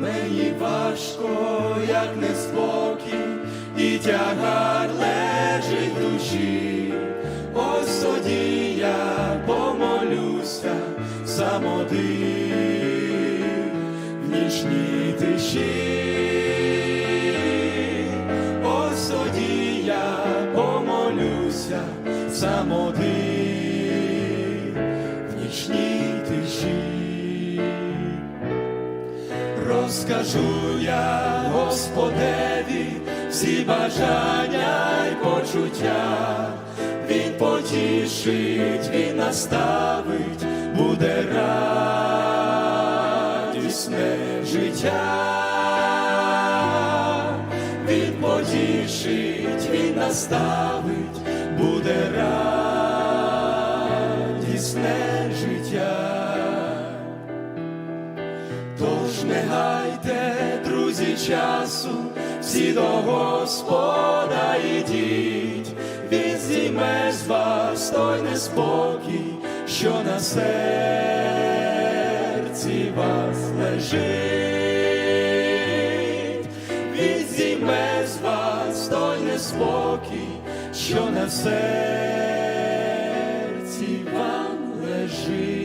Мені важко, як неспокій, і тягар лежить душі. Ось тоді я помолюся самоди в нічній тиші. Ось тоді я помолюся сам один в нічній Розкажу я Господеві всі бажання й почуття, Він потішить, Він наставить, буде радісне життя. Він потішить, Він наставить, буде радісне ж не гайте, друзі, часу, всі до Господа йдіть. він зійме з вас той неспокій, що на серці вас лежить, він зійме з вас той неспокій, що на серці вам лежить.